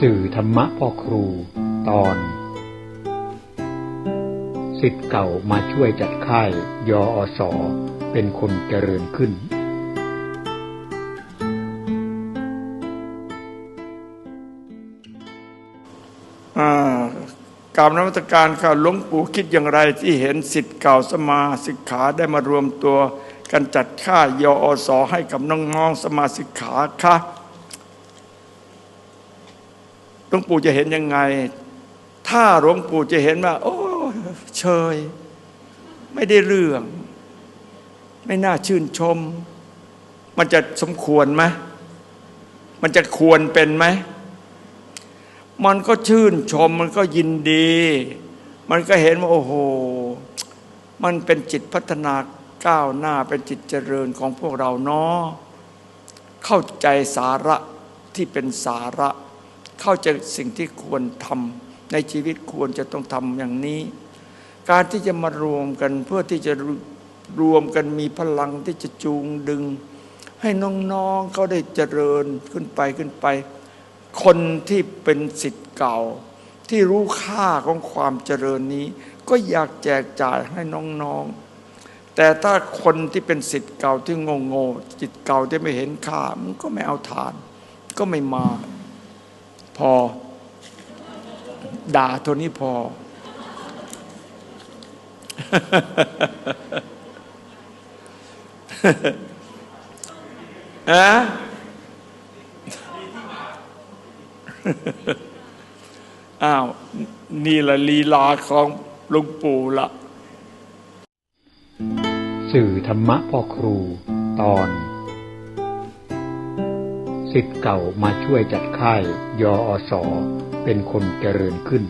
สื่อธรรมะพ่อครูตอนสิทธิ์เก่ามาช่วยจัดค่ายยออสอเป็นคนเจริญขึ้นอ่ากรรมนมัตการค่ะหลวงปู่คิดอย่างไรที่เห็นสิทธิ์เก่าสมาสิกขาได้มารวมตัวกันจัดค่ายยออสอให้กับน้องๆสมาสิกขาคะ ลวงปู่จะเห็นยังไง ถ้าหลวงปู่จะเห็นว่า โอ้เชย ไม่ได้เรื่อง ไม่น่าชื่นชม มันจะสมควรไหมมันจะควรเป็นไหมมันก็ชื่นชมมันก็ยินดี มันก็เห็นว่า โอ้โห มันเป็นจิตพัฒนาก้าวหน้าเป็นจิตเจริญของพวกเราเนาะเข้าใจสาระที่เป็นสาระ เข้าใจสิ่งที่ควรทำในชีวิตควรจะต้องทำอย่างนี้ การที่จะมารวมกันเพื่อที่จะรวมกันมีพลังที่จะจูงดึง ให้น้องๆเขาได้เจริญขึ้นไปขึ้นไป คนที่เป็นสิทธิ์เก่า ที่รู้ค่าของความเจริญนี้ ก็อยากแจกจ่ายให้น้องๆแต่ถ้าคนที่เป็นสิทธิ์เก่าที่งงๆจิตเก่าที่ไม่เห็นค่ามันก็ไม่เอาทาน ก็ไม่มา พอ ด่าตัวนี้พอ อะอ้าว นี่ละลีลาของลวงปู่ละสื่อธรรมะพ่อครูตอน สิทธิ์เก่ามาช่วยจัดค่ายยออสอเป็นคนเจริญขึ้น